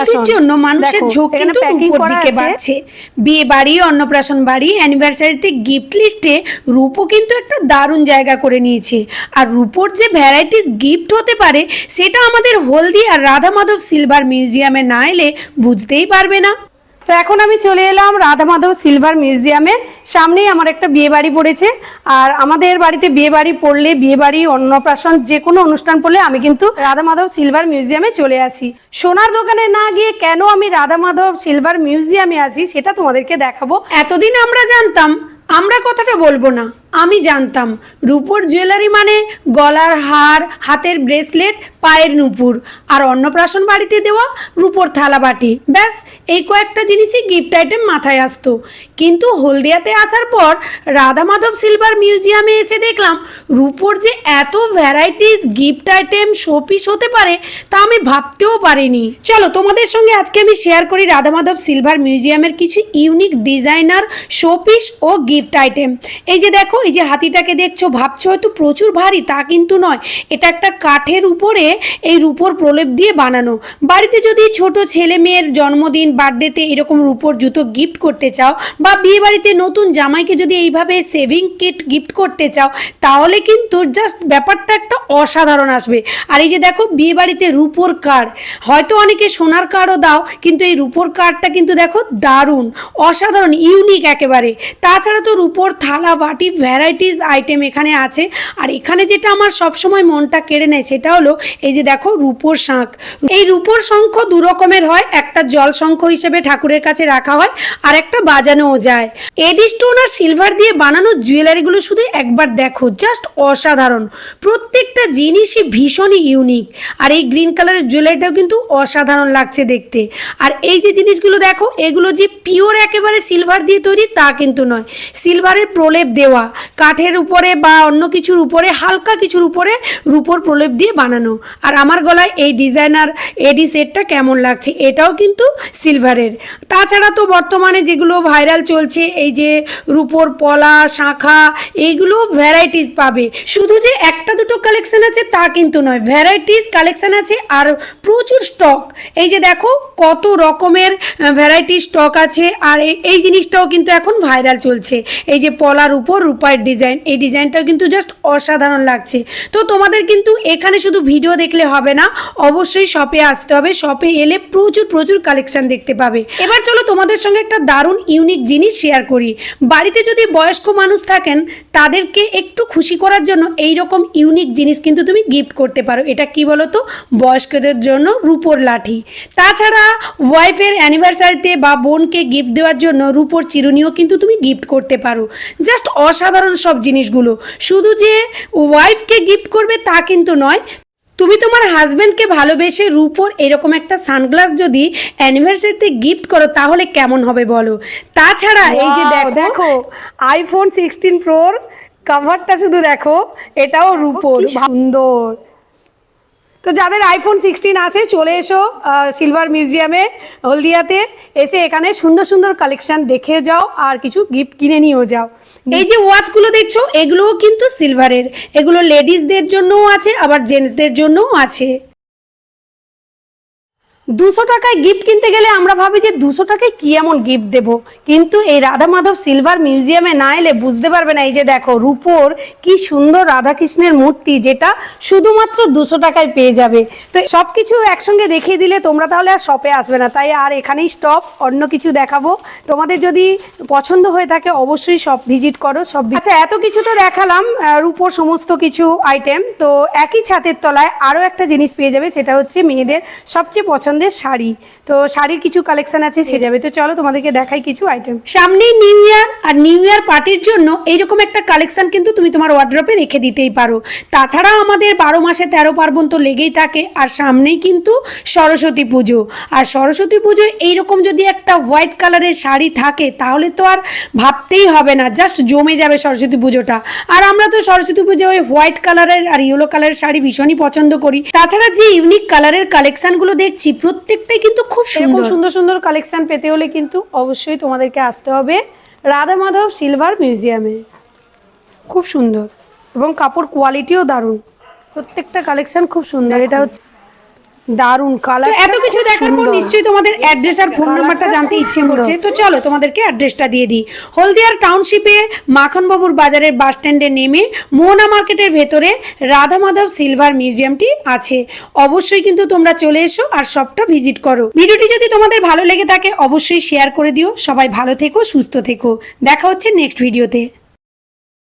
অন্নপ্রাশন। জন্য মানুষের ঝোঁক কিন্তু উপর দিকে বাড়ছে। বিয়ে বাড়ি অন্নপ্রাশন বাড়ি অ্যানিভার্সারিতে গিফট লিস্টে রূপো কিন্তু একটা দারুণ জায়গা করে নিয়েছে। আর রূপোর যে ভ্যারাইটিস গিফট হতে পারে সেটা আমাদের হলদি আর রাধা মাধব সিলভার মিউজিয়ামে না এলে বুঝতেই পারবে না। তো এখন আমি চলে এলাম রাধা মাধব সিলভার মিউজিয়ামের সামনেই আমার একটা বিয়ে বাড়ি পড়েছে। আর আমাদের বাড়িতে বিয়ে বাড়ি পড়লে, বিয়ে বাড়ি, অন্নপ্রাশন যে কোনো অনুষ্ঠান পড়লে আমি কিন্তু রাধা মাধব সিলভার মিউজিয়ামে চলে আসি। সোনার দোকানে না গিয়ে কেন আমি রাধা মাধব সিলভার মিউজিয়ামে আসি, সেটা তোমাদেরকে দেখাবো। এতদিন আমরা জানতাম, আমরা কথাটা বলব না। আমি জানতাম, রূপোর জুয়েলারি মানে গলার হার, হাতের ব্রেসলেট, পায়ের নুপুর, আর অন্নপ্রাশন বাড়িতে দেওয়া রূপোর থালা বাটি ব্যাস, এই কয়েকটা জিনিসই গিফট আইটেম মাথায় আসতো। কিন্তু হলদিয়াতে আসার পর রাধা মাধব সিলভার মিউজিয়ামে এসে দেখলাম, রূপোর যে এত ভ্যারাইটিস গিফট আইটেম শোপিস হতে পারে তা আমি ভাবতেও পারিনি। চলো, তোমাদের সঙ্গে আজকে আমি শেয়ার করি রাধা মাধব সিলভার মিউজিয়ামের কিছু ইউনিক ডিজাইনার শোপিস ও গিফট আইটেম এই যে দেখো এই যে হাতিটাকে দেখছ, ভাবছ হয়তো প্রচুর ভারী, তা কিন্তু নয়। এটা একটা কাঠের উপরে এই রূপোর প্রলেপ দিয়ে বানানো। বাড়িতে যদি ছোট ছেলে মেয়ের জন্মদিন, বার্থডেতে এরকম রূপোর জুতো গিফট করতে চাও বা বিয়ে বাড়িতে নতুন জামাইকে যদি এইভাবে সেভিং কিট গিফট করতে চাও, তাহলে কিন্তু জাস্ট ব্যাপারটা একটা অসাধারণ আসবে। আর এই যে দেখো, বিয়ে বাড়িতে রূপোর কার্ড। হয়তো অনেকে সোনার কার্ডও দাও, কিন্তু এই রূপোর কার্ডটা কিন্তু দেখো দারুণ, অসাধারণ ইউনিক একেবারে। তাছাড়া তো রূপোর থালা, বাটি ভ্যারাইটিস আইটেম এখানে আছে। আর এখানে যেটা আমার সবসময় মনটা কেড়ে নেয় সেটা হলো এই যে দেখো রূপোর শাঁখ। এই রূপোর শঙ্খ দু রকমের হয়, একটা জল শঙ্খ হিসেবে ঠাকুরের কাছে রাখা হয় আর একটা বাজানোও যায়। এডি স্টোন আর সিলভার দিয়ে বানানো জুয়েলারিগুলো শুধু একবার দেখো, জাস্ট অসাধারণ। প্রত্যেকটা জিনিসই ভীষণই ইউনিক আর এই গ্রিন কালারের জুয়েলারিটাও কিন্তু অসাধারণ লাগছে দেখতে। আর এই যে জিনিসগুলো দেখো, এগুলো যে পিওর একেবারে সিলভার দিয়ে তৈরি তা কিন্তু নয়। সিলভারের প্রলেপ দেওয়া। কাঠের উপরে বা অন্য কিছুর উপরে, হালকা কিছুর উপরে রূপোর প্রলেপ দিয়ে বানানো। আর আমার গলায় এই ডিজাইনার এডি সেটটা কেমন লাগছে? এটাও কিন্তু সিলভারের। তাছাড়া তো বর্তমানে যেগুলো ভাইরাল চলছে, এই যে রূপোর পলা, শাঁখা, এইগুলো ভ্যারাইটিস পাবে। শুধু যে একটা দুটো কালেকশন আছে তা কিন্তু নয় ভ্যারাইটিস কালেকশন আছে আর প্রচুর স্টক এই যে দেখো কত রকমের ভ্যারাইটি স্টক আছে। আর এই- জিনিসটাও কিন্তু এখন ভাইরাল চলছে। এই যে পলার উপর রূপায়ের ডিজাইন এই ডিজাইনটাও কিন্তু জাস্ট অসাধারণ লাগছে। তো তোমাদের কিন্তু এখানে শুধু ভিডিও দেখলে হবে না, অবশ্যই শপে আসতে হবে। শপে এলে প্রচুর প্রচুর কালেকশন দেখতে পাবে। এবার চলো তোমাদের সঙ্গে একটা দারুণ ইউনিক জিনিস শেয়ার করি। বাড়িতে যদি বয়স্ক মানুষ থাকেন, তাদেরকে একটু খুশি করার জন্য এই রকম ইউনিক জিনিস কিন্তু তুমি গিফট করতে পারো। এটা কি বলো তো বয়স্কদের জন্য রূপোর লাঠি। তাছাড়া ওয়াইফের অ্যানিভার্সারিতে বা বোনকে গিফট দেওয়ার জন্য রূপোর চিরুনিও কিন্তু তুমি গিফট করতে পারো। জাস্ট অসাধারণ সব জিনিসগুলো। শুধু যে ওয়াইফকে গিফট করবে তা কিন্তু নয় তুমি তোমার হাজবেন্ডকে ভালোবেসে রূপোর এরকম একটা সানগ্লাস যদি অ্যানিভার্সারিতে গিফট করো তাহলে কেমন হবে বলো? তাছাড়া এই যে দেখো দেখো আইফোন সিক্সটিন প্রোর কাভারটা শুধু দেখো এটাও রূপোর সুন্দর। তো যাদের আইফোন সিক্সটিন আছে চলে এসো সিলভার মিউজিয়ামে হলদিয়াতে এসে এখানে সুন্দর সুন্দর কালেকশন দেখে যাও আর কিছু গিফট কিনে নিয়েও যাও। এই যে ওয়াচগুলো দেখছ, এগুলোও কিন্তু সিলভারের এগুলো লেডিসদের জন্যও আছে, আবার জেন্টসদের জন্যও আছে। দুশো টাকায় গিফট কিনতে গেলে আমরা ভাবি যে দুশো টাকায় কি এমন গিফট দেব? কিন্তু এই রাধা মাধব সিলভার মিউজিয়ামে না এলে বুঝতে পারবে না, এই যে দেখো রূপোর কি সুন্দর রাধাকৃষ্ণের মূর্তি, যেটা শুধুমাত্র দুশো টাকায় পেয়ে যাবে। তো সব কিছু একসঙ্গে দেখিয়ে দিলে তোমরা তাহলে আর শপে আসবে না। তাই আর এখানেই স্টপ অন্য কিছু দেখাবো। তোমাদের যদি পছন্দ হয়ে থাকে অবশ্যই সব ভিজিট করো সব আচ্ছা এত কিছু তো দেখালাম রূপোর সমস্ত কিছু আইটেম তো একই ছাদের তলায় আরও একটা জিনিস পেয়ে যাবে, সেটা হচ্ছে মেয়েদের সবচেয়ে পছন্দের শাড়ি। তো শাড়ির কিছু কালেকশন আছে সে যাবে। তো চলো তোমাদেরকে দেখাই কিছু আইটেম সামনেই নিউ ইয়ার আর নিউ ইয়ার পার্টির জন্য এইরকম একটা কালেকশন কিন্তু তুমি তোমার ওয়ার্ড্রপে রেখে দিতেই পারো। তাছাড়া আমাদের বারো মাসে তেরো পার্বণ তো লেগেই থাকে আর সামনেই কিন্তু সরস্বতী পুজো। আর সরস্বতী পুজো এইরকম যদি একটা হোয়াইট কালারের শাড়ি থাকে তাহলে তো আর ভাবতেই হবে না জাস্ট জমে যাবে সরস্বতী পুজোটা। আর আমরা তো সরস্বতী পুজো ওই হোয়াইট কালারের আর ইয়েলো কালারের শাড়ি ভীষণই পছন্দ করি। তাছাড়া যে ইউনিক কালারের কালেকশনগুলো দেখছি প্রত্যেকটাই কিন্তু খুব সুন্দর। সুন্দর সুন্দর কালেকশন পেতে হলে কিন্তু অবশ্যই তোমাদেরকে আসতে হবে রাধা মাধব সিলভার মিউজিয়ামে খুব সুন্দর। এবং কাপড় কোয়ালিটিও দারুণ। প্রত্যেকটা কালেকশন খুব সুন্দর। এটা হচ্ছে দারুণ কালার এত কিছু দেখার পর নিশ্চয়ই তোমাদের অ্যাড্রেস আর ফোন নাম্বারটা জানতে ইচ্ছে করছে। তো চলো তোমাদেরকে অ্যাড্রেসটা দিয়ে দিই। হলদিয়ার টাউনশিপে মাখনবাবুর বাজারের বাস স্ট্যান্ডে নেমে মোহনা মার্কেটের ভেতরে রাধা মাধব সিলভার মিউজিয়ামটি আছে। অবশ্যই কিন্তু তোমরা চলে এসো আর সবটা ভিজিট করো। ভিডিওটি যদি তোমাদের ভালো লেগে থাকে অবশ্যই শেয়ার করে দিও। সবাই ভালো থেকো সুস্থ থেকো। দেখা হচ্ছে নেক্সট ভিডিওতে